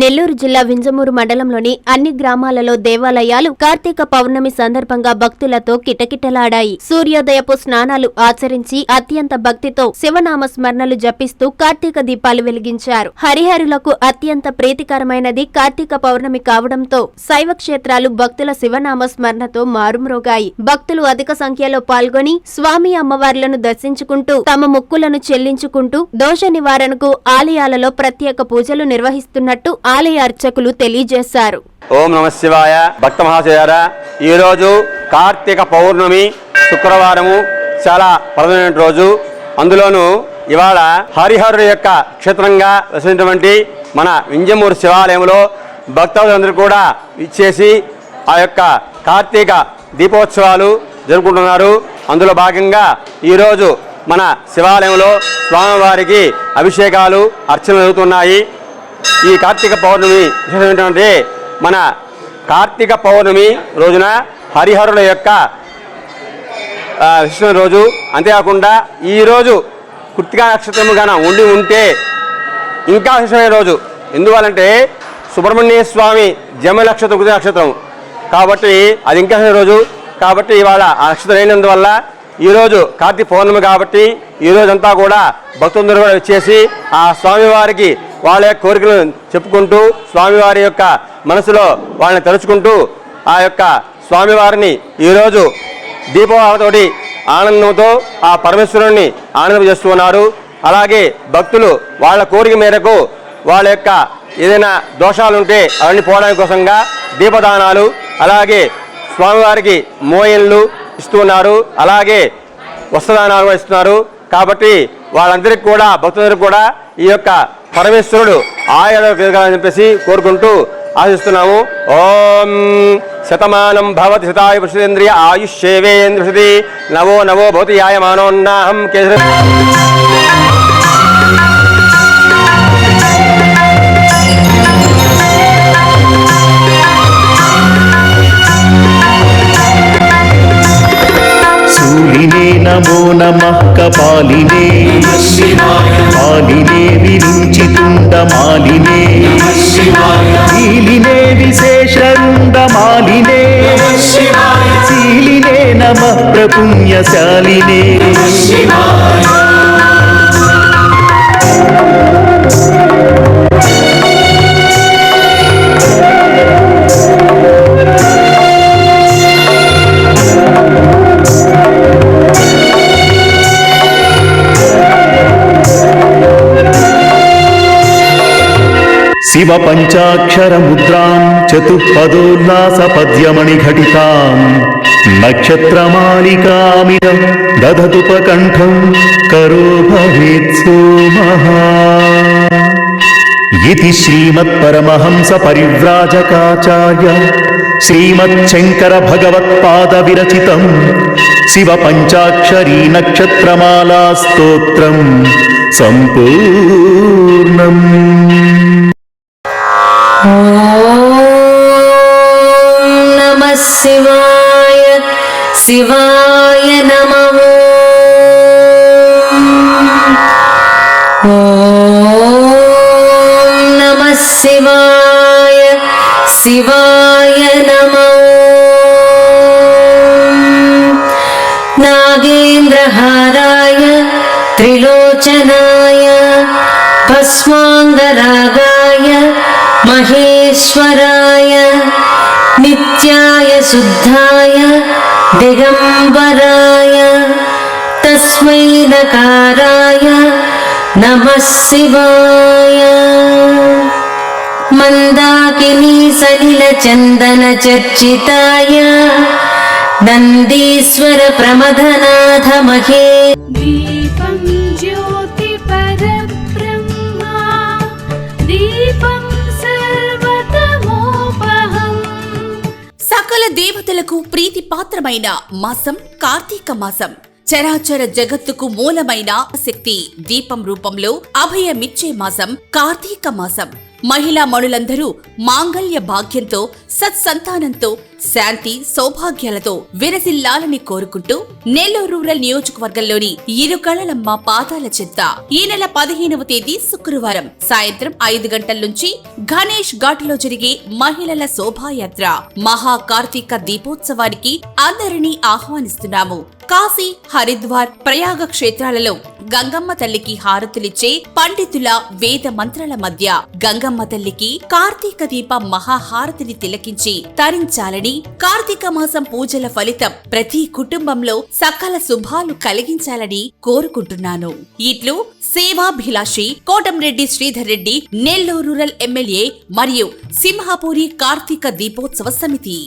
నెల్లూరు జిల్లా వింజమూరు మండలంలోని అన్ని గ్రామాలలో దేవాలయాలు కార్తీక పౌర్ణమి సందర్భంగా భక్తులతో కిటకిటలాడాయి. సూర్యోదయపు స్నానాలు ఆచరించి అత్యంత భక్తితో శివనామ స్మరణలు జపిస్తూ కార్తీక దీపాలు వెలిగించారు. హరిహరులకు అత్యంత ప్రీతికరమైనది కార్తీక పౌర్ణమి కావడంతో శైవ క్షేత్రాలు భక్తుల శివనామ స్మరణతో మారుమ్రోగాయి. భక్తులు అధిక సంఖ్యలో పాల్గొని స్వామి అమ్మవార్లను దర్శించుకుంటూ తమ మొక్కులను చెల్లించుకుంటూ దోష నివారణకు ఆలయాలలో ప్రత్యేక పూజలు నిర్వహిస్తున్నట్టు ఆలయ అర్చకులు తెలియజేశారు. ఓం నమ శివాయ భక్త మహాశయారా ఈరోజు కార్తీక పౌర్ణమి శుక్రవారము చాలా ప్రధానమైన రోజు. అందులోనూ ఇవాళ హరిహరుడు యొక్క క్షేత్రంగా వసినటువంటి మన వింజమూరు శివాలయంలో భక్తులందరూ కూడా ఇచ్చేసి ఆ యొక్క కార్తీక దీపోత్సవాలు జరుపుకుంటున్నారు. అందులో భాగంగా ఈరోజు మన శివాలయంలో స్వామివారికి అభిషేకాలు అర్చనలు జరుగుతున్నాయి. ఈ కార్తీక పౌర్ణమి విశేషం ఏంటంటే మన కార్తీక పౌర్ణమి రోజున హరిహరుల యొక్క ఆ, విశేషమైన రోజు. అంతేకాకుండా ఈరోజు కృతికా నక్షత్రము గాన ఉండి ఉంటే ఇంకా విశేషమైన రోజు. ఎందువల్లంటే సుబ్రహ్మణ్య స్వామి జమ నక్షత్రం కృతి నక్షత్రం. కాబట్టి అది ఇంకా రోజు. కాబట్టి ఇవాళ ఆ నక్షత్రం అయినందువల్ల ఈరోజు కార్తీక పౌర్ణమి కాబట్టి ఈ కూడా భక్తులందరూ కూడా వచ్చేసి ఆ స్వామివారికి వాళ్ళ యొక్క కోరికలను చెప్పుకుంటూ స్వామివారి యొక్క మనసులో వాళ్ళని తలుచుకుంటూ ఆ యొక్క స్వామివారిని ఈరోజు దీపావళితోటి ఆనందంతో ఆ పరమేశ్వరుణ్ణి ఆనందం చేస్తున్నారు అలాగే భక్తులు వాళ్ళ కోరిక మేరకు వాళ్ళ యొక్క ఏదైనా దోషాలుంటే అవన్నీ పోవడానికి కోసంగా దీపదానాలు అలాగే స్వామివారికి మోయన్లు ఇస్తున్నారు అలాగే వస్త్రదానాలు ఇస్తున్నారు. కాబట్టి వాళ్ళందరికీ కూడా భక్తులందరికీ కూడా ఈ యొక్క పరమేశ్వరుడు ఆయన కలగాలని చెప్పేసి కోరుకుంటూ ఆశిస్తున్నాము. ఓం శతమానం భవతి శతాయు పురుషేంద్రియ ఆయుష్యేవేంద్రుషది నవో నవో భవతి యాయమానోన్నాహం కేసరి నమో నమః కపాలినే. పాలినే విరుచితుండమాలినే శీలినే విశేషరుండమాలినే శీలినే నమః ప్రపుణ్యశాలినే. శివ పంచాక్షర ముద్రాం చతుపదోల్లాస పద్యమణి ఘటితాం. నక్షత్రమాలికామిన దధతుపకంఠం కరో భవేత్ సోమః ఇతి శ్రీమత్పరమహంస పరివ్రాజకాచార్య శ్రీమచ్చంకర భగవత్పాద విరచితం శివ పంచాక్షరీ నక్షత్రమాలా స్తోత్రం సంపూర్ణం. शिवाय शिवाय नमः। ॐ नमः शिवाय शिवाय नमः। नागेन्द्रहाराय त्रिलोचनाय भस्माङ्गरागाय महेश्वराय नित्याय शुद्धाय दिगम्बराय तस्मै नकाराय नमः शिवाय मन्दाकिनी सलिलचन्दनचर्चिताय नन्दीश्वर సకల దేవతలకు ప్రీతి పాత్రమైన మాసం కార్తీక మాసం. చరాచర జగత్తుకు మూలమైన శక్తి దీపం రూపంలో అభయమిచ్చే మాసం కార్తీక మాసం. మహిళా మణులందరూ మాంగళ్య భాగ్యంతో సత్సంతానంతో శాంతి సౌభాగ్యాలతో విరసిల్లాలని కోరుకుంటూ నెల్లూరు రూరల్ నియోజకవర్గంలోని ఇరుకళలమ్మ పాదాల చెత్త ఈ నెల పదిహేనవ తేదీ శుక్రవారం సాయంత్రం ఐదు గంటల నుంచి గణేష్ ఘాట్లో జరిగే మహిళల శోభాయాత్ర మహా కార్తీక దీపోత్సవానికి అందరినీ ఆహ్వానిస్తున్నాము. కాశీ హరిద్వార్ ప్రయాగ క్షేత్రాలలో గంగమ్మ తల్లికి హారతులిచ్చే పండితుల వేద మంత్రాల మధ్య గంగమ్మ తల్లికి కార్తీక దీప మహాహారతిని తిలకించి తరించాలని కార్తీక మాసం పూజల ఫలితం ప్రతి కుటుంబంలో సకల శుభాలు కలిగించాలని కోరుకుంటున్నాను. ఇట్లు సేవాభిలాషి కోటంరెడ్డి శ్రీధర్ రెడ్డి నెల్లూరు రూరల్ ఎమ్మెల్యే మరియు సింహాపూరి కార్తీక దీపోత్సవ సమితి.